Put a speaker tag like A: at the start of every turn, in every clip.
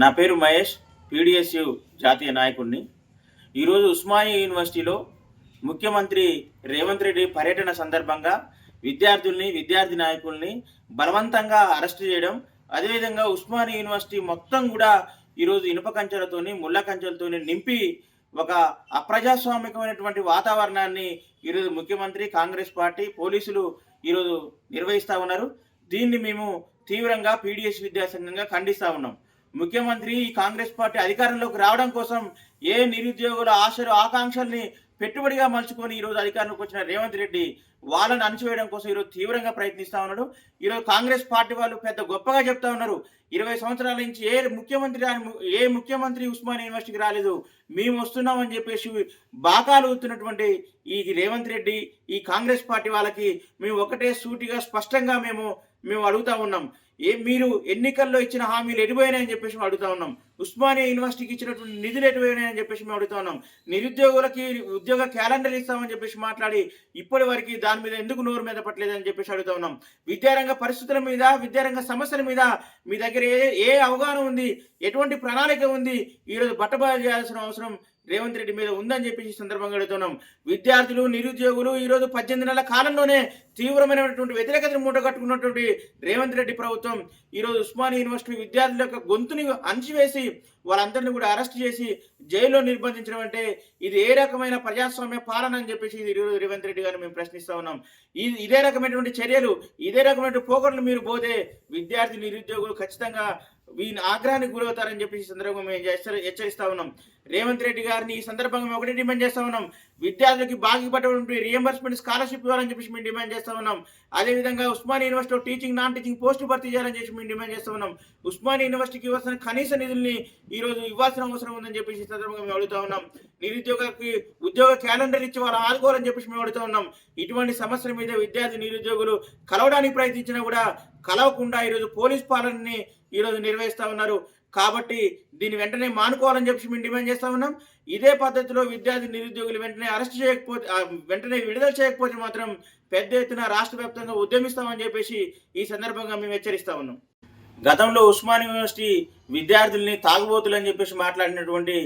A: నా పేరు మహేష్ పీడిఎస్యు జాతీయ నాయకుడిని. ఈరోజు ఉస్మానియా యూనివర్సిటీలో ముఖ్యమంత్రి రేవంత్ రెడ్డి పర్యటన సందర్భంగా విద్యార్థుల్ని విద్యార్థి నాయకుల్ని బలవంతంగా అరెస్ట్ చేయడం అదేవిధంగా ఉస్మానియా యూనివర్సిటీ మొత్తం కూడా ఈరోజు ఇనుప కంచెలతోని ముళ్ళ కంచెలతోని నింపి ఒక అప్రజాస్వామికమైనటువంటి వాతావరణాన్ని ఈరోజు ముఖ్యమంత్రి కాంగ్రెస్ పార్టీ పోలీసులు ఈరోజు నిర్వహిస్తూ ఉన్నారు. దీన్ని మేము తీవ్రంగా పీడిఎస్ విద్యాసంఘంగా ఖండిస్తూ ఉన్నాం. ముఖ్యమంత్రి ఈ కాంగ్రెస్ పార్టీ అధికారంలోకి రావడం కోసం ఏ నిరుద్యోగుల ఆశలు ఆకాంక్షల్ని పెట్టుబడిగా మలుచుకొని ఈరోజు అధికారంలోకి వచ్చిన రేవంత్ రెడ్డి వాళ్ళని అణచివేయడం కోసం ఈరోజు తీవ్రంగా ప్రయత్నిస్తా ఉన్నాడు. ఈరోజు కాంగ్రెస్ పార్టీ వాళ్ళు పెద్ద గొప్పగా చెప్తా ఉన్నారు. ఇరవై సంవత్సరాల నుంచి ఏ ముఖ్యమంత్రి ఏ ముఖ్యమంత్రి ఉస్మాన్ యూనివర్సిటీకి రాలేదు. మేము వస్తున్నామని చెప్పేసి బాకాలు ఊతున్నటువంటి ఈ రేవంత్ రెడ్డి ఈ కాంగ్రెస్ పార్టీ వాళ్ళకి మేము ఒకటే సూటిగా స్పష్టంగా మేము మేము అడుగుతా ఉన్నాం. ఏ మీరు ఎన్నికల్లో ఇచ్చిన హామీలు ఎటుపోయినాయని చెప్పేసి మేము అడుగుతా ఉన్నాం. ఉస్మానియా యూనివర్సిటీకి ఇచ్చినటువంటి నిధులు ఎటుపోయినాయని చెప్పేసి మేము అడుగుతా ఉన్నాం. నిరుద్యోగులకి ఉద్యోగ క్యాలెండర్ ఇస్తామని చెప్పేసి మాట్లాడి ఇప్పటి వరకు దాని మీద ఎందుకు నోరు మీద పట్టలేదని చెప్పేసి అడుగుతా ఉన్నాం. విద్యారంగ పరిస్థితుల మీద విద్యారంగ సమస్యల మీద మీ దగ్గర ఏ ఏ అవగాహన ఉంది? ఎటువంటి ప్రణాళిక ఉంది? ఈరోజు బట్టబయలు చేయాల్సిన అవసరం రేవంత్ రెడ్డి మీద ఉందని చెప్పేసి సందర్భంగా అడుగుతున్నాం. విద్యార్థులు నిరుద్యోగులు ఈరోజు పద్దెనిమిది నెలల కాలంలోనే తీవ్రమైనటువంటి వ్యతిరేకతను మూటగట్టుకున్నటువంటి రేవంత్ రెడ్డి ప్రభుత్వం ఈరోజు ఉస్మానియా యూనివర్సిటీ విద్యార్థుల యొక్క గొంతుని అంచివేసి వాళ్ళందరినీ కూడా అరెస్ట్ చేసి జైల్లో నిర్బంధించడం అంటే ఇది ఏ రకమైన ప్రజాస్వామ్య పాలన అని చెప్పేసి ఇది ఈరోజు రేవంత్ రెడ్డి గారిని మేము ప్రశ్నిస్తా ఉన్నాం. ఇది ఇదే రకమైనటువంటి చర్యలు ఇదే రకమైన పోకడలు మీరు పోతే విద్యార్థి నిరుద్యోగులు ఖచ్చితంగా వీని ఆగ్రహానికి గురవుతారని చెప్పేసి సందర్భంగా మేము హెచ్చరిస్తా ఉన్నాం. రేవంత్ రెడ్డి గారిని ఈ సందర్భంగా మేము ఒకటే డిమాండ్ చేస్తా ఉన్నాం. విద్యార్థులకి బాగిపడేటువంటి రియంబర్స్మెంట్ స్కాలర్షిప్ ఇవ్వాలని చెప్పేసి మేము డిమాండ్ చేస్తా ఉన్నాం. అదేవిధంగా ఉస్మానియా యూనివర్సిటీలో టీచింగ్ నాన్ టీచింగ్ పోస్టు భర్తీ చేయాలని చెప్పి మేము డిమాండ్ చేస్తా ఉన్నాం. ఉస్మానియా యూనివర్సిటీకి ఇవ్వాల్సిన కనీస నిధుల్ని ఈ రోజు ఇవ్వాల్సిన అవసరం ఉందని చెప్పేసి సందర్భంగా మేము అడుగుతా ఉన్నాం. నిరుద్యోగులకి ఉద్యోగ క్యాలెండర్ ఇచ్చి వాళ్ళు ఆదుకోవాలని చెప్పేసి మేము అడుగుతా ఉన్నాం. ఇటువంటి సమస్యల మీద విద్యార్థి నిరుద్యోగులు కలవడానికి ప్రయత్నించినా కూడా కలవకుండా ఈరోజు పోలీస్ పాలనని ఈరోజు నిర్వహిస్తా ఉన్నారు. కాబట్టి దీన్ని వెంటనే మానుకోవాలని చెప్పి మేము డిమాండ్ చేస్తా ఉన్నాం. ఇదే పద్ధతిలో విద్యార్థి నిరుద్యోగులు వెంటనే అరెస్ట్ చేయకపోతే వెంటనే విడుదల చేయకపోతే మాత్రం పెద్ద ఎత్తున రాష్ట్ర వ్యాప్తంగా ఉద్యమిస్తామని చెప్పేసి ఈ సందర్భంగా మేము హెచ్చరిస్తా ఉన్నాం. గతంలో ఉస్మాన్ యూనివర్సిటీ విద్యార్థుల్ని తాగుబోతులు అని చెప్పేసి మాట్లాడినటువంటి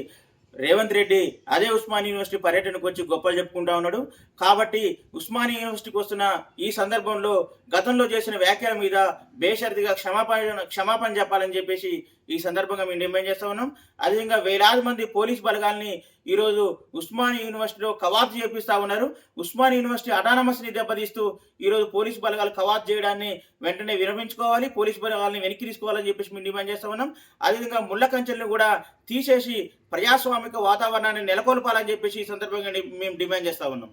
A: రేవంత్ రెడ్డి అదే ఉస్మానియా యూనివర్సిటీ పర్యటనకు వచ్చి గొప్పలు చెప్పుకుంటా ఉన్నాడు. కాబట్టి ఉస్మానియా యూనివర్సిటీకి వస్తున్న ఈ సందర్భంలో గతంలో చేసిన వ్యాఖ్యల మీద బేషరతిగా క్షమాపణ క్షమాపణ చెప్పాలని చెప్పేసి ఈ సందర్భంగా మేము డిమాండ్ చేస్తా ఉన్నాం. అదేవిధంగా వేలాది మంది పోలీస్ బలగాల్ని ఈరోజు ఉస్మాని యూనివర్సిటీలో కవాతు చేపిస్తా ఉన్నారు. ఉస్మాని యూనివర్సిటీ అటానమస్ని దెబ్బతీస్తూ ఈరోజు పోలీస్ బలగాలు కవాతు చేయడాన్ని వెంటనే విరమించుకోవాలి. పోలీస్ బలగాలని వెనక్కి తీసుకోవాలని చెప్పేసి మేము డిమాండ్ చేస్తా ఉన్నాం. అదేవిధంగా ముళ్ళ కంచెలను కూడా తీసేసి ప్రజాస్వామిక వాతావరణాన్ని నెలకొల్పాలని చెప్పేసి ఈ సందర్భంగా మేము డిమాండ్ చేస్తా ఉన్నాం.